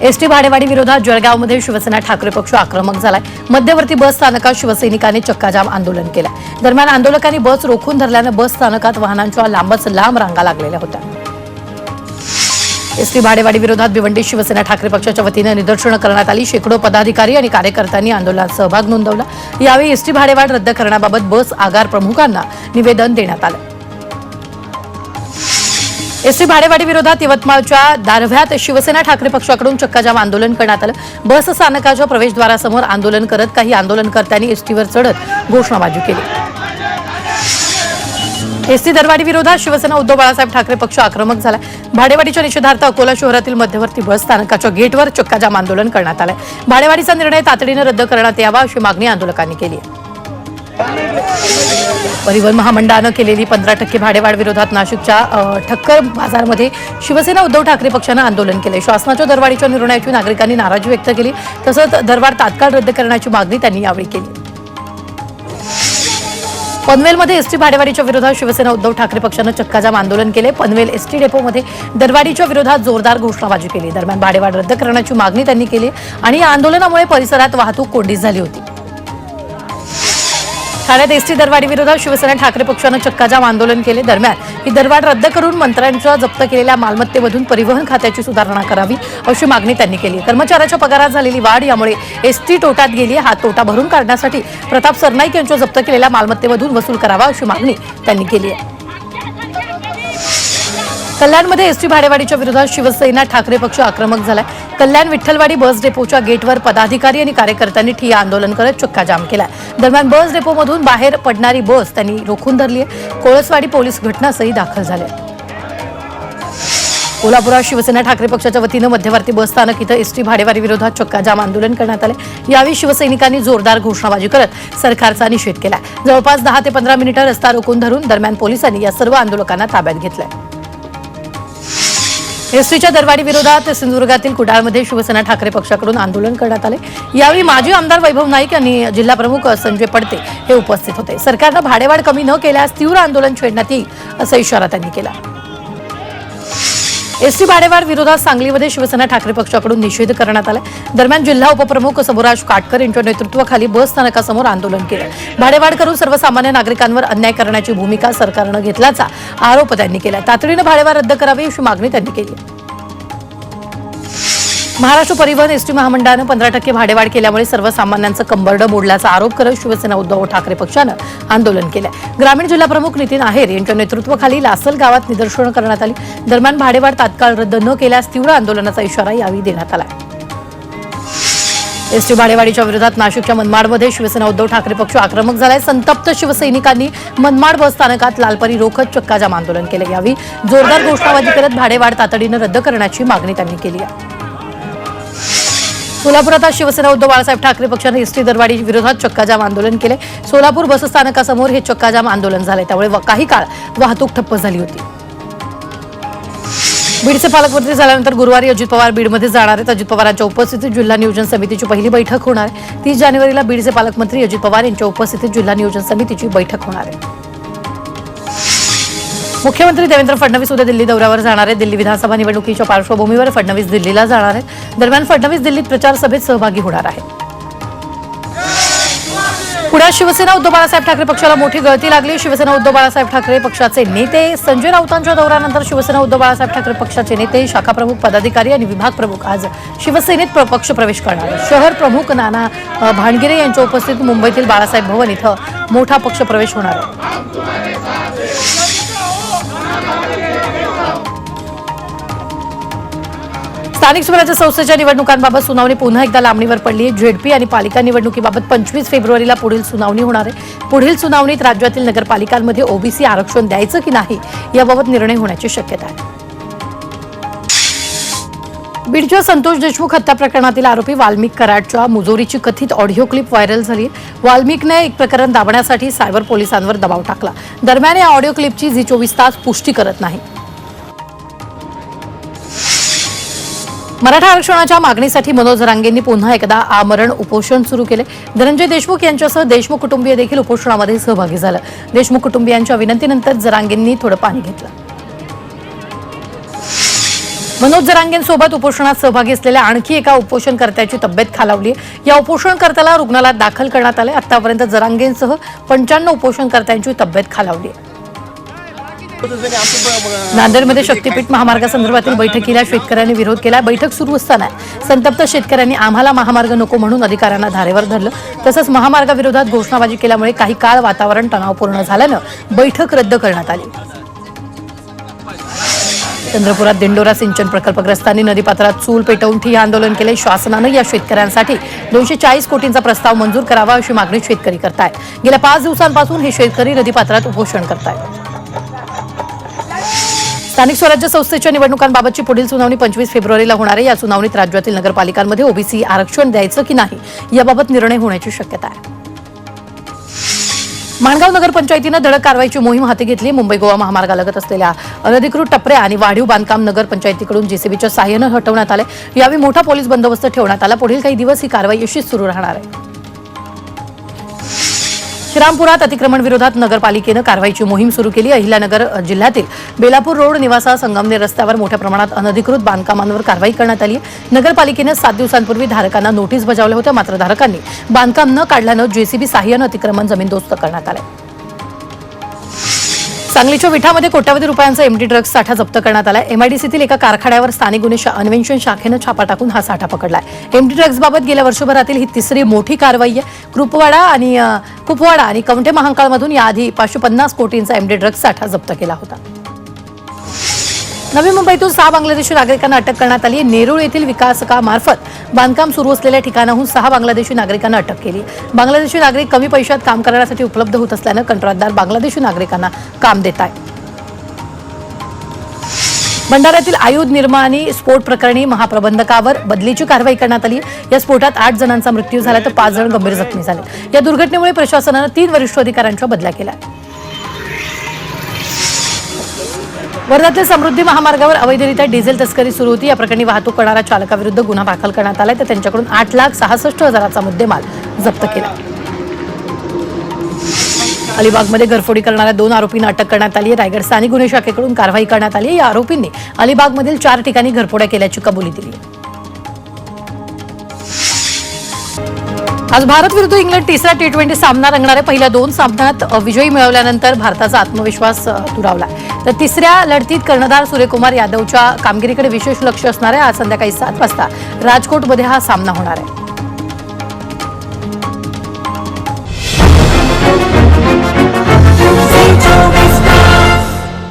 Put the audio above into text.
ST भाडेवाढी विरोधात जळगावमध्ये शिवसेना ठाकरे पक्ष आक्रमक झालाय. मध्यवर्ती बस स्थानकात शिवसैनिकांनी चक्काजाम आंदोलन केलं दरम्यान आंदोलकांनी बस रोखून धरल्यानं बस स्थानकात वाहनांच्या लांबच लांब रांगा लागलेल्या होत्या. एसटी भाडेवाढी विरोधात भिवंडी शिवसेना ठाकरे पक्षाच्या वतीनं निदर्शनं करण्यात आली. शेकडो पदाधिकारी आणि कार्यकर्त्यांनी आंदोलनात सहभाग नोंदवला. यावेळी एसटी भाडेवाढ रद्द करण्याबाबत बस आगार प्रमुखांना निवेदन देण्यात आलं. एसटी भाडेवाढी विरोधात यवतमाळच्या दारव्यात शिवसेना ठाकरे पक्षाकडून चक्काजाम आंदोलन करण्यात आलं. बस स्थानकाच्या प्रवेशद्वारासमोर आंदोलन करत काही आंदोलनकर्त्यांनी एसटीवर चढत घोषणाबाजी केली. एसटी दरवाढी विरोधात शिवसेना उद्धव बाळासाहेब ठाकरे पक्ष आक्रमक झाला भाडेवाढीच्या निषेधार्थ अकोला शहरातील मध्यवर्ती बस स्थानकाच्या गेटवर चक्काजाम आंदोलन करण्यात आलंय. भाडेवाढीचा निर्णय तातडीनं रद्द करण्यात यावा अशी मागणी आंदोलकांनी केली आहे. परिवहन महामंडळानं केलेली पंधरा टक्के भाडेवाढ विरोधात नाशिकच्या ठक्कर बाजारमध्ये शिवसेना उद्धव ठाकरे पक्षानं आंदोलन केले शासनाच्या दरवाढीच्या निर्णयाची नागरिकांनी नाराजी व्यक्त केली. तसंच दरवाढ तात्काळ रद्द करण्याची मागणी त्यांनी यावेळी केली. पनवेलमध्ये एसटी भाडेवाढीच्या विरोधात शिवसेना उद्धव ठाकरे पक्षानं चक्काजाम आंदोलन केले. पनवेल एसटी डेपोमध्ये दरवाढीच्या विरोधात जोरदार घोषणाबाजी केली. दरम्यान भाडेवाढ रद्द करण्याची मागणी त्यांनी केली आणि या आंदोलनामुळे परिसरात वाहतूक कोंडीच झाली होती. ठाण्यात एसटी दरवाढी विरोधात शिवसेना ठाकरे पक्षानं चक्काजाम आंदोलन केले. दरम्यान ही दरवाढ रद्द करून मंत्र्यांच्या जप्त केलेल्या मालमत्तेमधून परिवहन खात्याची सुधारणा करावी अशी मागणी त्यांनी केली कर्मचाऱ्याच्या पगारात झालेली वाढ यामुळे एसटी तोट्यात गेली हा तोटा भरून काढण्यासाठी प्रताप सरनाईक यांच्या जप्त केलेल्या मालमत्तेमधून वसूल करावा अशी मागणी त्यांनी केली आहे. कल्याणमध्ये एसटी भाडेवाढीच्या विरोधात शिवसेना ठाकरे पक्ष आक्रमक झालाय. कल्याण विठ्ठलवाडी बस डेपोच्या गेटवर पदाधिकारी आणि कार्यकर्त्यांनी ठिय्या आंदोलन करत चक्काजाम केलाय. दरम्यान बस डेपोमधून बाहेर पडणारी बस त्यांनी रोखून धरली आहे. कोळसवाडी पोलीस घटनास्थळी दाखल झाले कोल्हापुरात शिवसेना ठाकरे पक्षाच्या वतीनं मध्यवर्ती बस स्थानक इथं एसटी भाडेवारी विरोधात चक्काजाम आंदोलन करण्यात आले यावेळी शिवसैनिकांनी जोरदार घोषणाबाजी करत सरकारचा निषेध केला जवळपास दहा ते पंधरा मिनिटं रस्ता रोखून धरून दरम्यान पोलिसांनी या सर्व आंदोलकांना ताब्यात घेतलंय. एसटीच्या दरवाढी विरोधात सिंधुदुर्गातील कुडाळमध्ये शिवसेना ठाकरे पक्षाकडून आंदोलन करण्यात आले. यावेळी माजी आमदार वैभव नाईक यांनी जिल्हाप्रमुख संजय पडते हे उपस्थित होते. सरकारनं भाडेवाढ कमी न केल्यास तीव्र आंदोलन छेडण्यात येईल असा इशारा त्यांनी केला. एसटी भाडेवाढ विरोधात सांगलीमध्ये शिवसेना ठाकरे पक्षाकडून निषेध करण्यात आला दरम्यान जिल्हा उपप्रमुख सबुराज काटकर यांच्या नेतृत्वाखाली बस स्थानकासमोर आंदोलन केलं भाडेवाढ करून सर्वसामान्य नागरिकांवर अन्याय करण्याची भूमिका सरकारनं घेतल्याचा आरोप त्यांनी केला तातडीनं भाडेवाढ रद्द करावी अशी मागणी त्यांनी केली महाराष्ट्र परिवहन एसटी महामंडळानं पंधरा टक्के भाडेवाढ केल्यामुळे सर्वसामान्यांचं कंबरडं मोडल्याचा आरोप करत शिवसेना उद्धव ठाकरे पक्षानं आंदोलन केलं ग्रामीण जिल्हा प्रमुख नितीन आहेर यांच्या नेतृत्वाखाली लासल गावात निदर्शनं करण्यात आली. दरम्यान भाडेवाढ तात्काळ रद्द न केल्यास तीव्र आंदोलनाचा इशारा यावेळी देण्यात आला एसटी भाडेवाढीच्या विरोधात नाशिकच्या मनमाडमध्ये शिवसेना उद्धव ठाकरे पक्ष आक्रमक झालाय. संतप्त शिवसैनिकांनी मनमाड बस स्थानकात लालपरी रोखत चक्काजाम आंदोलन केलं. यावेळी जोरदार घोषणाबाजी करत भाडेवाढ तातडीनं रद्द करण्याची मागणी त्यांनी केली आहे. सोलापुरात आज शिवसेना उद्धव बाळासाहेब ठाकरे पक्षाने एसटी दरवाढी विरोधात चक्काजाम आंदोलन केले. सोलापूर बसस्थानकासमोर हे चक्काजाम आंदोलन झाले त्यामुळे काही काळ वाहतूक ठप्प झाली होती. बीडचे पालकमंत्री झाल्यानंतर गुरुवारी अजित पवार बीडमध्ये जाणार आहेत. अजित पवारांच्या उपस्थितीत जिल्हा नियोजन समितीची पहिली बैठक होणार आहे. तीस जानेवारीला बीडचे पालकमंत्री अजित पवार यांच्या उपस्थितीत जिल्हा नियोजन समितीची बैठक होणार आहे. मुख्यमंत्री देवेंद्र फडणवीस उद्या दिल्ली दौऱ्यावर जाणार आहेत. दिल्ली विधानसभा निवडणुकीच्या पार्श्वभूमीवर फडणवीस दिल्लीला जाणार आहेत. दरम्यान फडणवीस दिल्लीत प्रचार सभेत सहभागी होणार आहेत. पुण्यात शिवसेना उद्धव बाळासाहेब ठाकरे पक्षाला मोठी गळती लागली. शिवसेना उद्धव बाळासाहेब ठाकरे पक्षाचे नेते संजय राऊतांच्या दौऱ्यानंतर शिवसेना उद्धव बाळासाहेब ठाकरे पक्षाचे नेते शाखा प्रमुख पदाधिकारी आणि विभाग प्रमुख आज शिवसेनेत पक्ष प्रवेश करणार शहर प्रमुख नाना भांडगिरे भानगिरे यांच्या उपस्थितीत मुंबईतील बाळासाहेब भवन इथं मोठा पक्ष प्रवेश होणार आहे. स्थानिक स्वराज्य संस्थेच्या निवडणुकांबाबत सुनावणी पुन्हा एकदा लांबणीवर पडली आहे झेडपी आणि पालिका निवडणुकीबाबत पंचवीस फेब्रुवारीला पुढील सुनावणी होणार आहे. पुढील सुनावणीत राज्यातील नगरपालिकांमध्ये ओबीसी आरक्षण द्यायचं की नाही याबाबत निर्णय होण्याची शक्यता आहे. बीडच्या संतोष देशमुख हत्या प्रकरणातील आरोपी वाल्मिक कराडच्या मुजोरीची कथित ऑडिओ क्लिप व्हायरल झाली. वाल्मिकने एक प्रकरण दाबण्यासाठी सायबर पोलिसांवर दबाव टाकला. दरम्यान या ऑडिओ क्लिपची झी चोवीस तास पुष्टी करत नाही. मराठा आरक्षणाच्या मागणीसाठी मनोज रांगेंनी पुन्हा एकदा आमरण उपोषण सुरू केले. धनंजय देशमुख यांच्यासह देशमुख कुटुंबीय देखील उपोषणामध्ये सहभागी झालं. देशमुख कुटुंबियांच्या विनंतीनंतर जरांगेंनी थोडं पाणी घेतलं. मनोज जरांगेंसोबत उपोषणात सहभागी असलेल्या आणखी एका उपोषणकर्त्याची तब्येत खालावली या उपोषणकर्त्याला रुग्णालयात दाखल करण्यात आले आतापर्यंत जरांगेंसह पंच्याण्णव उपोषणकर्त्यांची तब्येत खालावली आहे. नांदेडमध्ये शक्तीपीठ महामार्गासंदर्भातील बैठकीला शेतकऱ्यांनी विरोध केला. बैठक सुरू असताना संतप्त शेतकऱ्यांनी आम्हाला महामार्ग नको म्हणून अधिकाऱ्यांना धारेवर धरलं. तसंच महामार्गाविरोधात घोषणाबाजी केल्यामुळे काही काळ वातावरण तणावपूर्ण झाल्यानं बैठक रद्द करण्यात आली. चंद्रपुरात दिंडोरा सिंचन प्रकल्पग्रस्तांनी नदीपात्रात चूल पेटवून ठिय्या आंदोलन केले. शासनानं या शेतकऱ्यांसाठी दोनशे चाळीस कोटींचा प्रस्ताव मंजूर करावा अशी मागणी शेतकरी करतायत. गेल्या पाच दिवसांपासून हे शेतकरी नदीपात्रात उपोषण करतायत. स्थानिक स्वराज्य संस्थेच्या निवडणुकांबाबतची पुढील सुनावणी पंचवीस फेब्रुवारीला होणार आहे. या सुनावणीत राज्यातील नगरपालिकांमध्ये ओबीसी आरक्षण द्यायचं की नाही याबाबत निर्णय होण्याची शक्यता आहे. माणगाव नगरपंचायतीनं धडक कारवाईची मोहीम हाती घेतली. मुंबई गोवा महामार्गालगत असलेल्या अनधिकृत टपऱ्या आणि वाढीव बांधकाम नगरपंचायतीकडून जेसीबीच्या साह्यानं हटवण्यात आले. यावेळी मोठा पोलीस बंदोबस्त ठेवण्यात आला. पुढील काही दिवस ही कारवाई अशीच सुरू राहणार आहे. श्रीरामपुरात अतिक्रमण विरोधात नगरपालिकेनं कारवाईची मोहीम सुरू केली. अहिल्यानगर जिल्ह्यातील बेलापूर रोड निवासा संगमनेर रस्त्यावर मोठ्या प्रमाणात अनधिकृत बांधकामांवर कारवाई करण्यात आली नगरपालिकेनं सात दिवसांपूर्वी धारकांना नोटीस बजावल्या होत्या. मात्र धारकांनी बांधकाम न काढल्यानं जेसीबी साह्यानं अतिक्रमण जमीनदोस्त करण्यात आलं सांगलीच्या विठामध्ये कोट्यावधी रुपयांचा एमडी ड्रग्ज साठा जप्त करण्यात आला एमआयडीसीतील एका कारखान्यावर स्थानिक गुन्हे शा- अन्वेषण शाखेनं छापा टाकून हा साठा पकडलाय. एमडी ड्रग्ज बाबत गेल्या वर्षभरातील ही तिसरी मोठी कारवाई आहे. कृपवाडा आणि कुपवाडा आणि कवठे महांकाळमधून याआधी पाचशे पन्नास कोटींचा एमडी ड्रग्ज साठा जप्त केला होता. नवी मुंबईतून सहा बांगलादेशी नागरिकांना अटक करण्यात आली नेरूळ येथील विकासकामार्फत बांधकाम सुरू असलेल्या ठिकाणाहून सहा बांगलादेशी नागरिकांना अटक केली. बांगलादेशी नागरिक कमी पैशात काम करण्यासाठी उपलब्ध होत असल्यानं कंत्राटदार बांगलादेशी नागरिकांना काम देत आहे भंडाऱ्यातील आयुध निर्माणी स्फोट प्रकरणी महाप्रबंधकावर बदलीची कारवाई करण्यात आली या स्फोटात आठ जणांचा मृत्यू झाला तर पाच जण गंभीर जखमी झाले. या दुर्घटनेमुळे प्रशासनानं तीन वरिष्ठ अधिकाऱ्यांच्या बदल्या केल्या. वर्ध्यातल्या समृद्धी महामार्गावर अवैधरित्या डिझेल तस्करी सुरू होती. या प्रकरणी वाहतूक करणाऱ्या चालकाविरुद्ध गुन्हा दाखल करण्यात आलाय. तर त्यांच्याकडून आठ लाख सहासष्ट हजाराचा मुद्देमाल जप्त केला. अलिबागमध्ये घरफोडी करणाऱ्या दोन आरोपींना अटक करण्यात आली आहे. रायगड स्थानिक गुन्हे शाखेकडून कारवाई करण्यात आली आहे. या आरोपींनी अलिबागमधील चार ठिकाणी घरफोड्या केल्याची कबुली दिली आज भारत विरुद्ध इंग्लंड तिसरा टी ट्वेंटी सामना रंगणाऱ्या पहिल्या दोन सामन्यात विजयी मिळवल्यानंतर भारताचा आत्मविश्वास अ, दुरावला तर तिसऱ्या लढतीत कर्णधार सूर्यकुमार यादवच्या कामगिरीकडे विशेष लक्ष असणार आहे. आज संध्याकाळी सात वाजता राजकोटमध्ये हा सामना होणार आहे.